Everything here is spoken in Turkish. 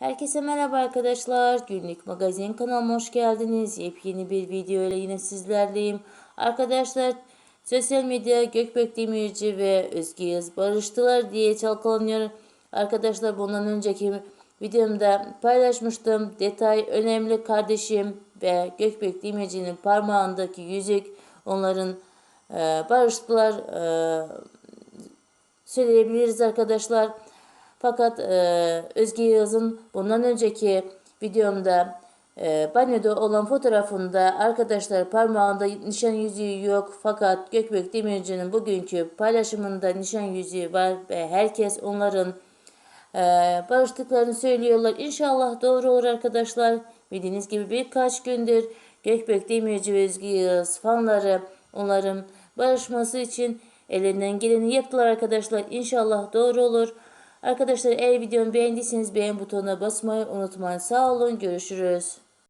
Herkese merhaba arkadaşlar. Günlük magazin kanalıma hoş geldiniz. Yepyeni bir video ile yine sizlerleyim. Arkadaşlar sosyal medya Gökbek Demirci ve Özge Yağız barıştılar diye çalkalanıyor. Arkadaşlar bundan önceki videomda paylaşmıştım. Detay önemli kardeşim ve Gökbek Demirci'nin parmağındaki yüzük onların e, barıştılar. E, söyleyebiliriz arkadaşlar. Fakat e, Özge Yağız'ın bundan önceki videomda e, banyoda olan fotoğrafında arkadaşlar parmağında nişan yüzüğü yok. Fakat Gökbek Demirci'nin bugünkü paylaşımında nişan yüzüğü var ve herkes onların e, barıştıklarını söylüyorlar. İnşallah doğru olur arkadaşlar. Bildiğiniz gibi birkaç gündür Gökbek Demirci ve Özge Yağız fanları onların barışması için ellerinden geleni yaptılar arkadaşlar. İnşallah doğru olur. Arkadaşlar eğer videomu beğendiyseniz beğen butonuna basmayı unutmayın. Sağ olun. Görüşürüz.